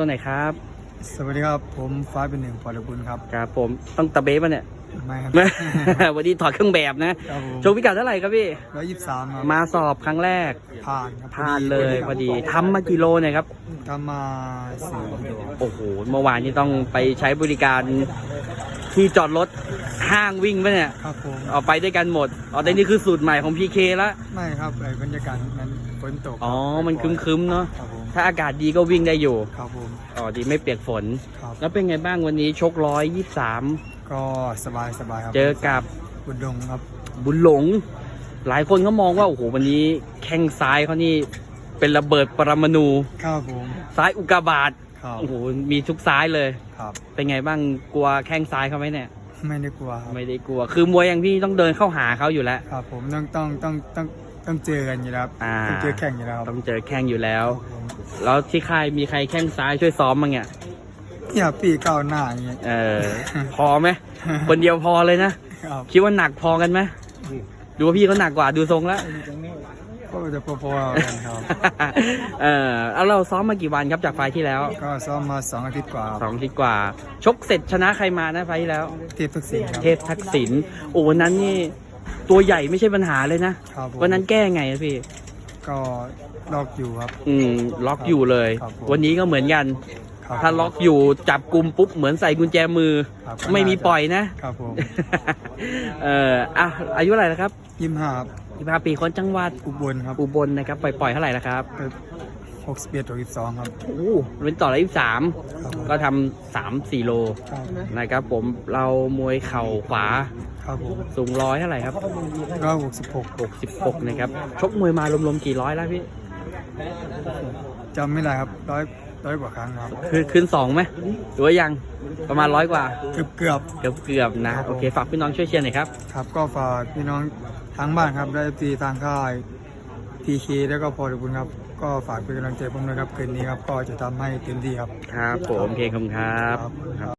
ตัวไหนครับ สวัสดีครับผมฟ้าเป็นหนึ่งปอลบุญครับครับผมต้องตะเบ๊ปะเนี่ยไม่ครับ วันนี้ถอดเครื่องแบบนะครับผมโชว์พิกัดเท่าไหร่ครับพี่ร้อยยี่สิบสามครับมาสอบครั้งแรก ผ่านครับผ่านเลยพอดีทำมากี่โลเนี่ยครับทำมาสี่กิโลโอ้โหเมื่อวานนี้ต้องไปใช้บริการที่จอดรถห้างวิ่งปะเนี่ยครับผมเอาไปด้วยกันหมดอ๋อแต่นี่คือสูตรใหม่ของพีเคละไม่ครับไอ้บรรยากาศนั้นฝนตกอ๋อมันครึ้มๆเนาะครับผม ถ้าอากาศดีก็วิ่งได้อยู่ ครับผมอ๋อดีไม่เปียกฝน ครับแล้วเป็นไงบ้างวันนี้ชกร้อยยี่สามก็สบายสบายครับเจอกับบุญดงครับบุญหลง หลายคนเขามองว่าโอ้โหวันนี้แข้งซ้ายเขานี่เป็นระเบิดปรมาณูครับผมซ้ายอุกกาบาตครับโอ้โหมีทุกซ้ายเลย ครับ เป็นไงบ้างกลัวแข้งซ้ายเขาไหมเนี่ย ไม่ได้กลัวครับไม่ได้กลัว คือมวยอย่างพี่ต้องเดินเข้าหาเขาอยู่แล้ว ครับผมต้องต้องต้องต้อง ต้องเจอกันอยู่แล้วครับอ่า ต้องเจอแข่งอยู่แล้วครับต้องเจอแข้งอยู่แล้วครับผมแล้วที่ค่ายมีใครแข้งซ้ายช่วยซ้อมมั้งเนี่ยเนี่ยปีเก้าวหน้าอย่างเงี้ยเออ พอไหมคนเดียวพอเลยนะ ครับคิดว่าหนักพอกันไหมดูว่าพี่เขาหนักกว่าดูทรงแล้ว ก็จะพอๆกันครับ เออเอาเราซ้อมมากี่วันครับจากไฟล์ที่แล้วก็ซ้อมมาสองอาทิตย์กว่าสองอาทิตย์กว่า ชกเสร็จชนะใครมานะไฟล์ที่แล้ว เทพทุกสิ่งครับเทพทักษิณโอ้วันนั้นนี่ ตัวใหญ่ไม่ใช่ปัญหาเลยนะครับผมวันนั้นแก้ไงอะพี่ ก็ล็อกอยู่ครับ อืม ล็อกอยู่เลย ครับผม วันนี้ก็เหมือนกัน ครับ ถ้าล็อกอยู่จับกลุ่มปุ๊บเหมือนใส่กุญแจมือ ครับ ไม่มีปล่อยนะ ครับผม เอออะอายุเท่าไหร่แล้วครับยี่ห้าครับยี่ห้าปีคนจังหวัดอุบลครับอุบลนะครับปล่อยๆเท่าไหร่แล้วครับ หกสิบเอ็ดหกสิบสองครับ โอ้เป็นต่อร้อยยี่สามครับผมก็ทำสามสี่โลครับนะครับผมเรามวยเข่าขวาครับผมสูงร้อยเท่าไหร่ครับร้อยหกสิบหกหกสิบหกนะครับชกมวยมารวมๆกี่ร้อยแล้วพี่จำไม่ได้ครับร้อยร้อยกว่าครั้งครับ คือขึ้นสองไหมหรือว่ายังประมาณร้อยกว่า เกือบเกือบเกือบเกือบๆนะ โอเคฝากพี่น้องช่วยเชียร์หน่อยครับ ครับก็ฝากพี่น้องทางบ้านครับได้ตีทางค่ายพีเคแล้วก็พอดุบุญครับ ก็ฝากเป็นกำลังใจผมนะครับคืนนี้ครับก็จะทำให้เต็มที่ครับ ครับผมโอเคขอบคุณครับ ครับ